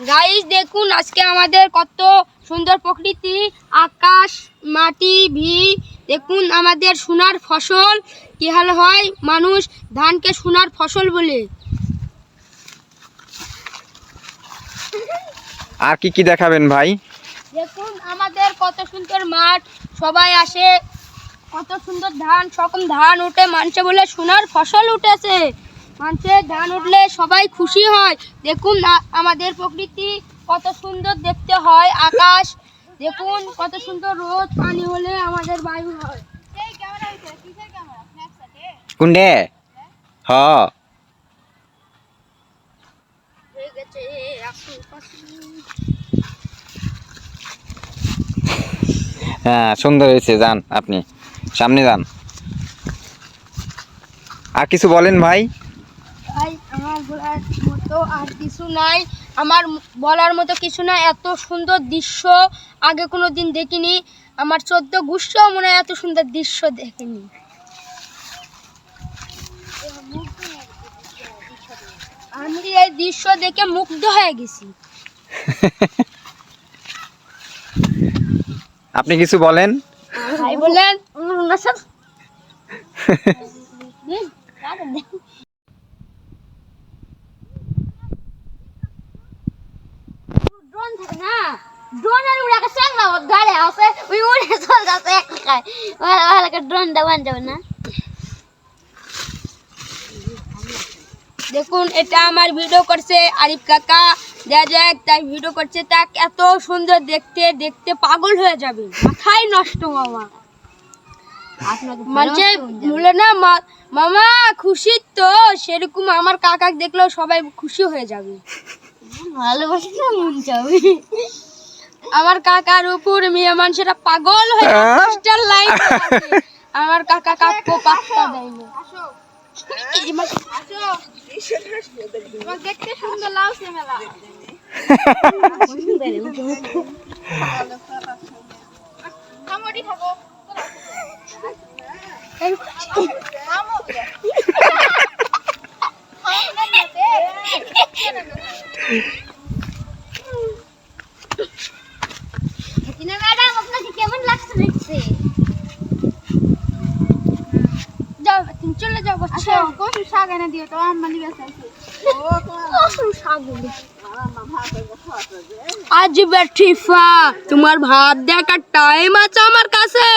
Guys দেখুন আজকে আমাদের কত সুন্দর প্রকৃতি আকাশ মাটি ভি দেখুন আমাদের সোনার ফসল। কি হাল হয়? মানুষ ধানকে সোনার ফসল বলে। আর কি কি দেখাবেন ভাই? দেখুন আমাদের কত সুন্দর মাঠ সবাই আসে। কত সুন্দর ধান সকম ধান উঠে মানুষে বলে সোনার ফসল উঠেছে। মানুষের ধান উঠলে সবাই খুশি হয়। দেখুন আমাদের প্রকৃতি কত সুন্দর দেখতে হয় আকাশ। দেখুন কত সুন্দর রোদ পানি হলে আমাদের বায়ু হয়। কুন্ডে? হ। হয়ে হ্যাঁ সুন্দর হয়েছে যান আপনি। সামনে যান। আর কিছু বলেন ভাই? আমার বলার মতো আর কিছু নাই। আমার বলার মতো কিছু না। এত সুন্দর দৃশ্য আগে কোনো দিন দেখিনি। আমার চোদ্দ গুষ্ঠও মনে হয় এত সুন্দর দৃশ্য দেখেনি। আমি এই দৃশ্য দেখে মুগ্ধ হয়ে গেছি। আপনি কিছু বলেন? ভাই বলেন "উম, না স্যার।" দিন, কাটে দেন। ড্রোন থাকে না ড্রোনের উড়ে একটা চ্যাংড়া গাড়ি আছে ওই উড়ে চলে যাচ্ছে এক খায় ভালো করে ড্রোনটা বান যাবে না। দেখুন এটা আমার ভিডিও করছে আরিফ কাকা। দেখা যাক তাই ভিডিও করছে। তা এত সুন্দর দেখতে দেখতে পাগল হয়ে যাবে। মাথায় নষ্ট মামা। মানে বলে না মা- মামা খুশি তো সেরকম আমার কাকা দেখলেও সবাই খুশি হয়ে যাবে। ভালোবাসি না মন যাবে আমার কাকার উপর মেয়ে মানুষেরা পাগল হয়ে পোস্টার লাইন আমার কাকা কাকু পাত্তা দেয় না। দেখতে সুন্দর লাগছে মেলা। যাও তুমি চলে যাও বাচ্চা কচু শাক এনে দিও তো কসম শাক আজ তোমার ভাত দেখার টাইম আছে আমার কাছে।